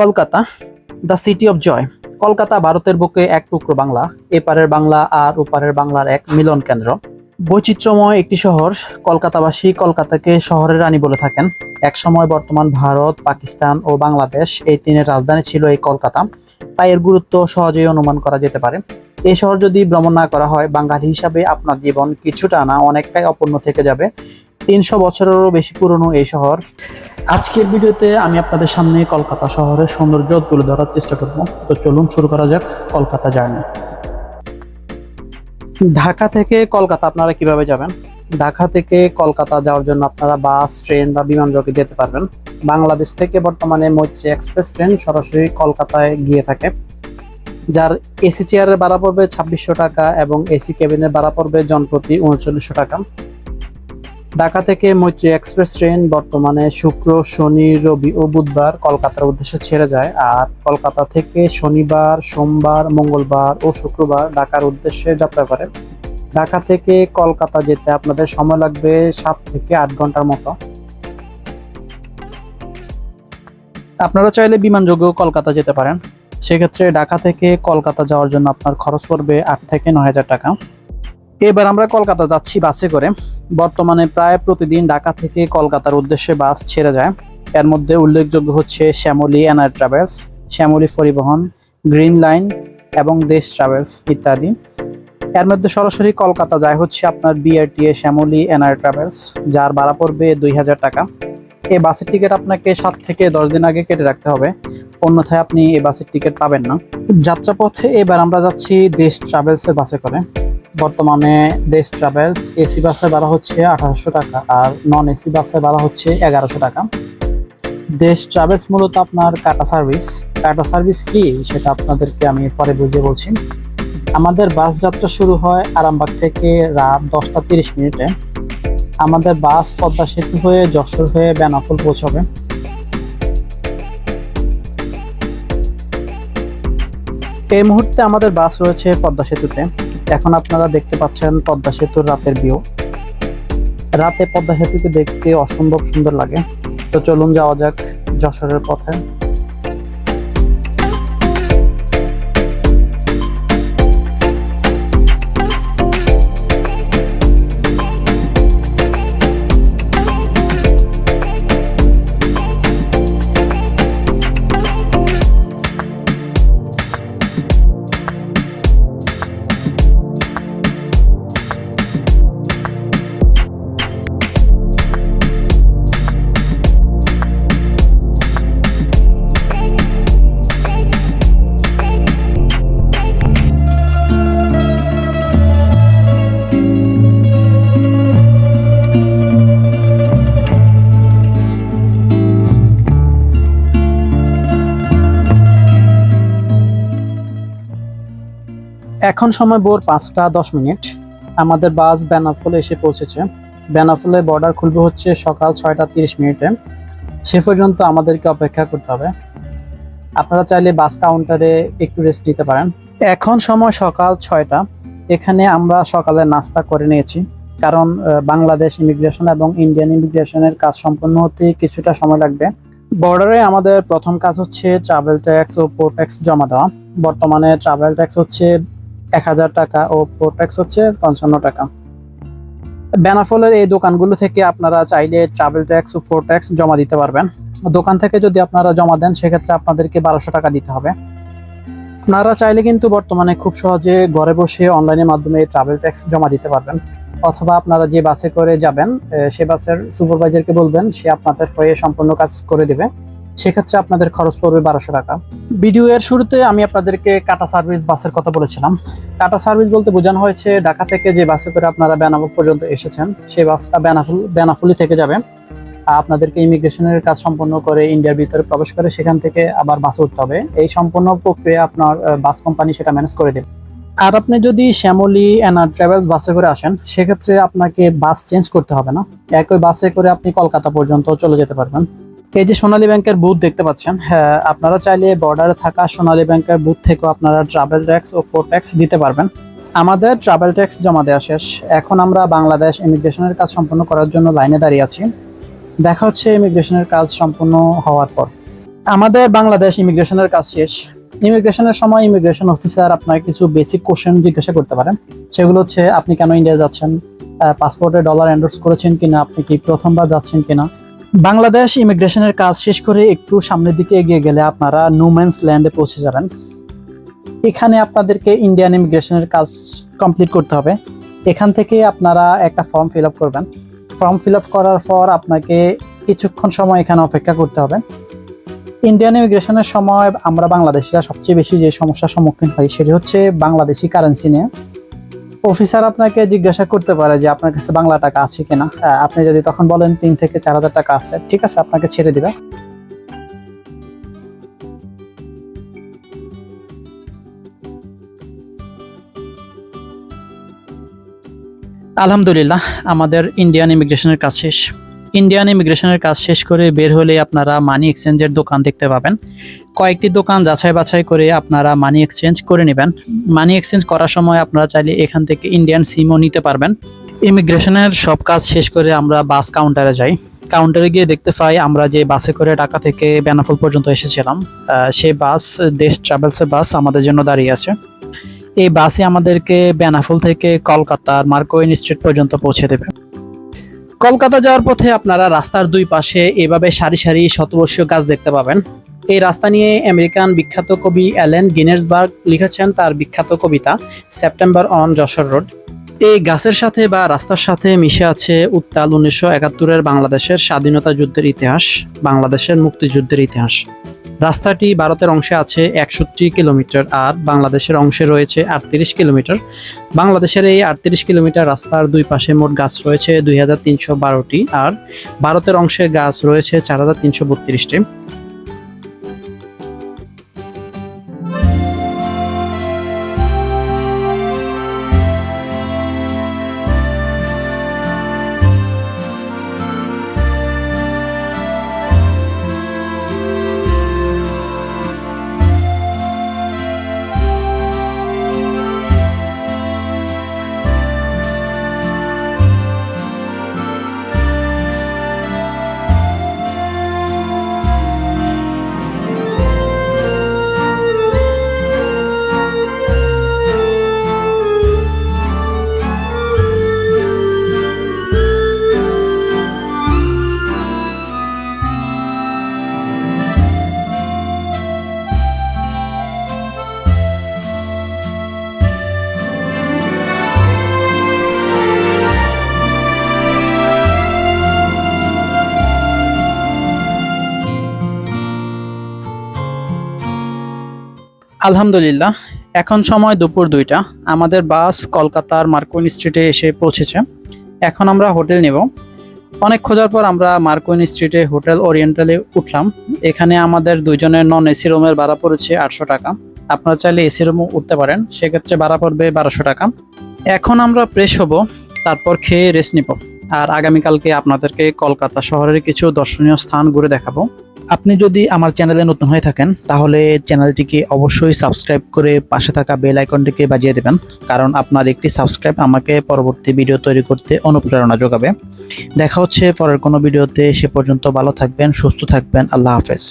Kolkata the city of joy Kolkata ভারতের বুকে এক টুকরো বাংলা, এপারের বাংলা আর ওপারের বাংলার এক মিলন কেন্দ্র। বৈচিত্র্যময় একটি শহর, কলকাতাবাসী কলকাতাকে শহরের রানী বলে থাকেন। একসময় বর্তমান ভারত, পাকিস্তান ও বাংলাদেশ এই তিনের রাজধানী ছিল এই কলকাতা। তাই এর গুরুত্ব সহজেই অনুমান করা যেতে পারে। এই শহর যদি ভ্রমণ না করা হয়, বাঙালি হিসাবে আপনার জীবন কিছুটা না, অনেকটাই অপূর্ণ থেকে যাবে। তিনশো বছরেরও বেশি পুরনো এই শহর। আজকের ভিডিওতে আমি আপনাদের সামনে কলকাতা শহরের সৌন্দর্য তুলে ধরার চেষ্টা করব। তো চলুন শুরু করা যাক কলকাতা জার্নি। ঢাকা থেকে কলকাতা আপনারা কীভাবে যাবেন? ঢাকা থেকে কলকাতা যাওয়ার জন্য আপনারা বাস, ট্রেন বা বিমান যোগে যেতে পারবেন। বাংলাদেশ থেকে বর্তমানে মৈত্রী এক্সপ্রেস ট্রেন সরাসরি কলকাতায় গিয়ে থাকে। যার এসি চেয়ারের ভাড়া পড়বে ছাব্বিশশো টাকা এবং এসি কেবিনের ভাড়া পড়বে জনপ্রতি উনচল্লিশশো টাকা। ঢাকা থেকে মৈত্রী এক্সপ্রেস ট্রেন বর্তমানে শুক্র, শনি, রবি ও বুধবার কলকাতার উদ্দেশ্যে ছেড়ে যায়। আর কলকাতা থেকে শনিবার, সোমবার, মঙ্গলবার ও শুক্রবার ঢাকার উদ্দেশ্যে যাত্রা করে। ঢাকা থেকে কলকাতা যেতে আপনাদের সময় লাগবে সাত থেকে আট ঘণ্টার মতো। আপনারা চাইলে বিমান যোগেও কলকাতা যেতে পারেন। সেক্ষেত্রে ঢাকা থেকে কলকাতা যাওয়ার জন্য আপনার খরচ পড়বে আট থেকে নয় হাজার টাকা। এবার আমরা কলকাতা যাচ্ছি বাসে করে। বর্তমানে প্রায় প্রতিদিন ঢাকা থেকে কলকাতার উদ্দেশ্যে বাস ছেড়ে যায়। এর মধ্যে উল্লেখযোগ্য হচ্ছে শ্যামলী এনআর ট্রাভেলস, শ্যামলী পরিবহন, গ্রিন লাইন এবং দেশ ট্রাভেলস ইত্যাদি। এর মধ্যে সরাসরি কলকাতা যায় হচ্ছে আপনার বিআরটিএ শ্যামলী এনআর ট্রাভেলস, যার ভাড়া পড়বে দুই হাজার টাকা। এই বাসের টিকিট আপনাকে সাত থেকে দশ দিন আগে কেটে রাখতে হবে, অন্যথায় আপনি এই বাসের টিকিট পাবেন না। যাত্রাপথে এবার আমরা যাচ্ছি দেশ ট্রাভেলসের বাসে করে। বর্তমানে দেশ ট্রাভেলস এসি বাসে ভাড়া হচ্ছে আঠারোশো টাকা আর নন এসি বাসে ভাড়া হচ্ছে এগারোশো টাকা। দেশ ট্রাভেলস মূলত আপনার কাটা সার্ভিস কাটা সার্ভিস কি? সেটা আপনাদেরকে আমি পরে বুঝিয়ে বলছি। আমাদের বাস যাত্রা শুরু হয় আরামবাগ থেকে রাত দশটা তিরিশ মিনিটে। আমাদের বাস পদ্মা সেতু হয়ে যশোর হয়ে বেনাপোল পৌঁছবে। এই মুহূর্তে আমাদের বাস রয়েছে পদ্মা সেতুতে। এখন আপনারা দেখতে পাচ্ছেন পদ্মা সেতুর রাতের ভিউ রাতে পদ্মা সেতুকে দেখতে অসম্ভব সুন্দর লাগে। তো চলুন যাওয়া যাক যশোরের পথে। এখন সময় ভোর পাঁচটা দশ মিনিট। আমাদের বাস বেনাফলে এসে পৌঁছেছে। বেনাফলে বর্ডার খুলবে হচ্ছে সকাল ছয়টা তিরিশ মিনিটে। সে পর্যন্ত আমাদেরকে অপেক্ষা করতে হবে। আপনারা চাইলে বাস কাউন্টারে একটু রেস্ট নিতে পারেন। এখন সময় সকাল ছয়টা। এখানে আমরা সকালে নাস্তা করে নিয়েছি। কারণ বাংলাদেশ ইমিগ্রেশন এবং ইন্ডিয়ান ইমিগ্রেশনের কাজ সম্পন্ন হতে কিছুটা সময় লাগবে। বর্ডারে আমাদের প্রথম কাজ হচ্ছে ট্রাভেল ট্যাক্স ও পোর্ট ট্যাক্স জমা দেওয়া। বর্তমানে ট্রাভেল ট্যাক্স হচ্ছে এক হাজার টাকা ও ট্যাক্স হচ্ছে পঞ্চান্ন টাকা। বেনাফলের এই দোকানগুলো থেকে আপনারা চাইলে ট্রাভেল ট্যাক্স ও পোর্ট ট্যাক্স জমা দিতে পারবেন। দোকান থেকে যদি আপনারা জমা দেন, সেক্ষেত্রে আপনাদেরকে বারোশো টাকা দিতে হবে। আপনারা চাইলে কিন্তু বর্তমানে খুব সহজে ঘরে বসে অনলাইনের মাধ্যমে ট্রাভেল ট্যাক্স জমা দিতে পারবেন। অথবা আপনারা যে বাসে করে যাবেন সে বাসের সুপারভাইজারকে বলবেন, সে আপনাদের হয়ে সম্পূর্ণ কাজ করে দেবে। সেক্ষেত্রে আপনাদের খরচ পড়বে বারোশো টাকা। ভিডিও এর শুরুতে আমি আপনাদেরকে কাটা সার্ভিস বাসের কথা বলেছিলাম। কাটা সার্ভিস বলতে বোঝানো হয়েছে ঢাকা থেকে যে বাসে করে আপনারা বেনাপুল পর্যন্ত এসেছেন সেই বাসটা বেনাফুল বেনাফুলি থেকে যাবে। আপনাদেরকে ইমিগ্রেশনের কাজ সম্পন্ন করে ইন্ডিয়ার ভিতরে প্রবেশ করে সেখান থেকে আবার বাসে উঠতে হবে। এই সম্পূর্ণ প্রক্রিয়া আপনার বাস কোম্পানি সেটা ম্যানেজ করে দেবে। আর আপনি যদি শ্যামলী অ্যান্ড ট্রাভেলস বাসে করে আসেন, সেক্ষেত্রে আপনাকে বাস চেঞ্জ করতে হবে না। একই বাসে করে আপনি কলকাতা পর্যন্ত চলে যেতে পারবেন। এই যে সোনালী ব্যাংকের বুথ দেখতে পাচ্ছেন হ্যাঁ আপনারা চাইলে বর্ডারে থাকা সোনালী ব্যাংকের বুথ থেকেও আপনারা ট্রাভেল ট্যাক্স ও ফোর ট্যাক্স দিতে পারবেন। আমাদের ট্রাভেল ট্যাক্স জমা দেওয়া শেষ। এখন আমরা বাংলাদেশ ইমিগ্রেশনের কাজ সম্পন্ন করার জন্য লাইনে দাঁড়িয়ে আছি। দেখা হচ্ছে ইমিগ্রেশনের কাজ সম্পূর্ণ হওয়ার পর। আমাদের বাংলাদেশ ইমিগ্রেশনের কাজ শেষ। ইমিগ্রেশনের সময় ইমিগ্রেশন অফিসার আপনার কিছু বেসিক কোশ্চেন জিজ্ঞাসা করতে পারেন। সেগুলো হচ্ছে, আপনি কেন ইন্ডিয়া যাচ্ছেন? পাসপোর্টে ডলার এন্ডোর্স করেছেন কিনা? আপনি কি প্রথমবার যাচ্ছেন কিনা? বাংলাদেশ ইমিগ্রেশনের কাজ শেষ করে একটু সামনের দিকে এগিয়ে গেলে আপনারা নুমেন্স ল্যান্ডে পৌঁছে যাবেন। এখানে আপনাদেরকে ইন্ডিয়ান ইমিগ্রেশনের কাজ কমপ্লিট করতে হবে। এখান থেকে আপনারা একটা ফর্ম ফিল করবেন। ফর্ম ফিল করার পর আপনাকে কিছুক্ষণ সময় এখানে অপেক্ষা করতে হবে। ইন্ডিয়ান ইমিগ্রেশনের সময় আমরা বাংলাদেশিরা সবচেয়ে বেশি যে সমস্যার সম্মুখীন হই সেটি হচ্ছে বাংলাদেশি কারেন্সি নিয়ে। অফিসার আপনাকে জিজ্ঞাসা করতে পারে যে আপনার কাছে বাংলা টাকা আছে কিনা। আপনি যদি তখন বলেন তিন থেকে চার হাজার টাকা আছে, ঠিক আছে, আপনাকে ছেড়ে দিবে। আলহামদুলিল্লাহ, আমাদের ইন্ডিয়ান ইমিগ্রেশনের কাজ শেষ। ইন্ডিয়ান ইমিগ্রেশনের কাজ শেষ করে বের হলে আপনারা মানি এক্সচেঞ্জের দোকান দেখতে পাবেন। কয়েকটি দোকান যাচাই বাছাই করে আপনারা মানি এক্সচেঞ্জ করে নেবেন। মানি এক্সচেঞ্জ করার সময় আপনারা চাইলে এখান থেকে ইন্ডিয়ান সিমও নিতে পারবেন। ইমিগ্রেশনের সব কাজ শেষ করে আমরা বাস কাউন্টারে যাই। কাউন্টারে গিয়ে দেখতে পাই আমরা যে বাসে করে ঢাকা থেকে বেনাফুল পর্যন্ত এসেছিলাম সেই বাস দেশ ট্রাভেলসের বাস আমাদের জন্য দাঁড়িয়ে আছে। এই বাসে আমাদেরকে বেনাফুল থেকে কলকাতার মার্কোইন স্ট্রিট পর্যন্ত পৌঁছে দেবে। কলকাতা যাওয়ার পথে আপনারা রাস্তার দুই পাশে এভাবে সারি সারি শতবর্ষীয় গাছ দেখতে পাবেন। এই রাস্তা নিয়ে আমেরিকান বিখ্যাত কবি অ্যালেন গিনেসবার্গ লিখেছেন তার বিখ্যাত কবিতা সেপ্টেম্বর অন যশোর রোড। এই গাছের সাথে বা রাস্তার সাথে মিশে আছে উত্তাল উনিশশো একাত্তরের বাংলাদেশের স্বাধীনতা যুদ্ধের ইতিহাস, বাংলাদেশের মুক্তিযুদ্ধের ইতিহাস। রাস্তাটি ভারতের অংশে আছে একষট্টি কিলোমিটার আর বাংলাদেশের অংশে রয়েছে আটত্রিশ কিলোমিটার। বাংলাদেশের এই আটত্রিশ কিলোমিটার রাস্তার দুই পাশে মোট গাছ রয়েছে দুই হাজার তিনশো বারোটি আর ভারতের অংশে গাছ রয়েছে চার হাজার তিনশো বত্রিশটি। আলহামদুলিল্লাহ, এখন সময় দুপুর দুইটা। আমাদের বাস কলকাতার মার্কুইন স্ট্রিটে এসে পৌঁছেছে। এখন আমরা হোটেল নেব। অনেক খোঁজার পর আমরা মার্কুইন স্ট্রিটে হোটেল ওরিয়েন্টালে উঠলাম। এখানে আমাদের দুজনের নন এসি রুমের ভাড়া পড়েছে আটশো টাকা। আপনারা চাইলে এসি রুমও উঠতে পারেন। সেক্ষেত্রে ভাড়া পড়বে বারোশো টাকা। এখন আমরা ফ্রেশ হব, তারপর খেয়ে রেস্ট নিব। আর আগামীকালকে আপনাদেরকে কলকাতা শহরের কিছু দর্শনীয় স্থান ঘুরে দেখাবো। আপনি যদি আমার চ্যানেলে নতুন হয়ে থাকেন, তাহলে চ্যানেলটিকে অবশ্যই সাবস্ক্রাইব করে পাশে থাকা বেল আইকনটিকে বাজিয়ে দেবেন, কারণ আপনার একটি সাবস্ক্রাইব আমাকে পরবর্তী ভিডিও তৈরি করতে অনুপ্রেরণা যোগাবে। দেখা হচ্ছে পরের কোনো ভিডিওতে, সে পর্যন্ত ভালো থাকবেন, সুস্থ থাকবেন, আল্লাহ হাফেজ।